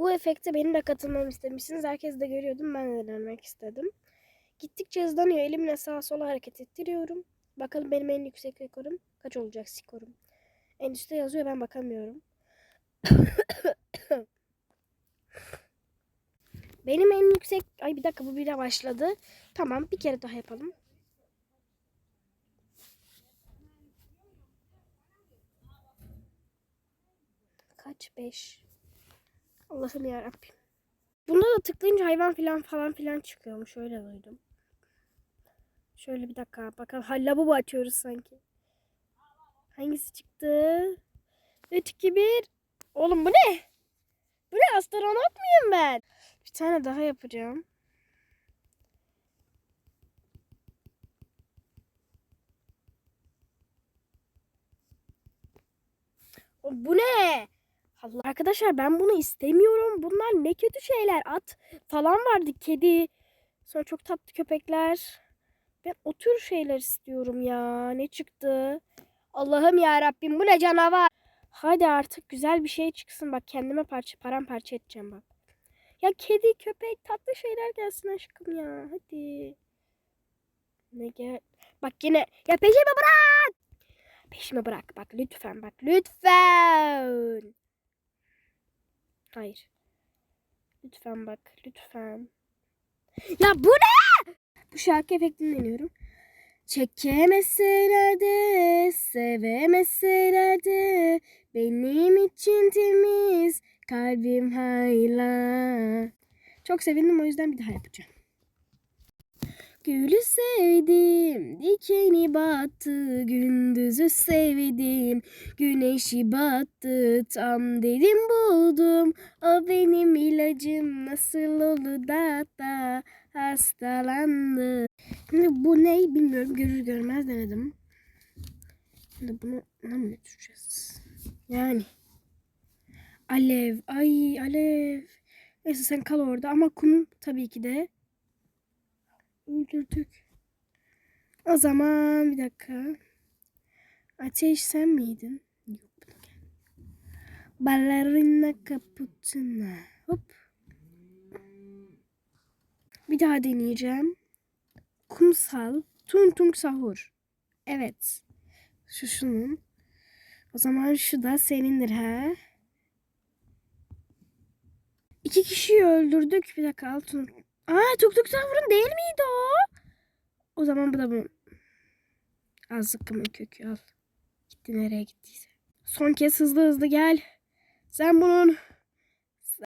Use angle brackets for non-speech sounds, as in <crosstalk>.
Bu efekte benim de katılmamı istemişsiniz. Herkes de görüyordum. Ben de denemek istedim. Gittikçe hızlanıyor. Elimle sağa sola hareket ettiriyorum. Bakalım benim en yüksek rekorum kaç olacak skorum. En üstte yazıyor ben bakamıyorum. <coughs> benim en yüksek... Ay bir dakika bu bile başladı. Tamam bir kere daha yapalım. Kaç? Beş. Allah'ım yarabbim. Bunda da tıklayınca hayvan filan falan filan çıkıyormuş. Öyle duydum. Şöyle bir dakika bakalım. Ha lavabo açıyoruz sanki. Hangisi çıktı? 3, 2, 1. Oğlum bu ne? Bu ne? Astronot muyum ben? Bir tane daha yapacağım. O, bu ne? Allah arkadaşlar ben bunu istemiyorum. Bunlar ne kötü şeyler. At falan vardı. Kedi. Sonra çok tatlı köpekler. Ben o tür şeyler istiyorum ya. Ne çıktı? Allah'ım ya Rabbim bu ne canavar? Hadi artık güzel bir şey çıksın. Bak kendime parça paramparça edeceğim bak. Ya kedi, köpek, tatlı şeyler gelsin aşkım ya. Hadi. Ne gel? Bak yine. Ya peşime bırak. Peşime bırak. Bak lütfen bak lütfen. Hayır. Lütfen bak lütfen. Ya bu ne? Bu şarkı efektini deniyorum. Çekemeseler de, sevemeseler de benim için temiz kalbim hala. Çok sevindim o yüzden bir daha yapacağım. Gülü sevdim, dikeni battı, gündüzü sevdim, güneşi battı, tam dedim buldum, o benim ilacım nasıl oldu da da hastalandı. Şimdi bu ne bilmiyorum, görür görmez denedim. Şimdi bunu buna mı götüreceğiz? Yani. Alev, ay alev. Neyse sen kal orada ama kum tabii ki de öldürdük. O zaman bir dakika. Ateş sen miydin? Yok. Ballerina cappuccina. Hop. Bir daha deneyeceğim. Kumsal. Tung tung sahur. Evet. Şu şunun. O zaman şu da senindir ha. İki kişiyi öldürdük. Bir dakika altın. Aa tuk tuk sahurun değil miydi o? O zaman bu da bu. Az zıkkımın kökü al. Gitti nereye gittiyse. Son kez hızlı hızlı gel. Sen bunun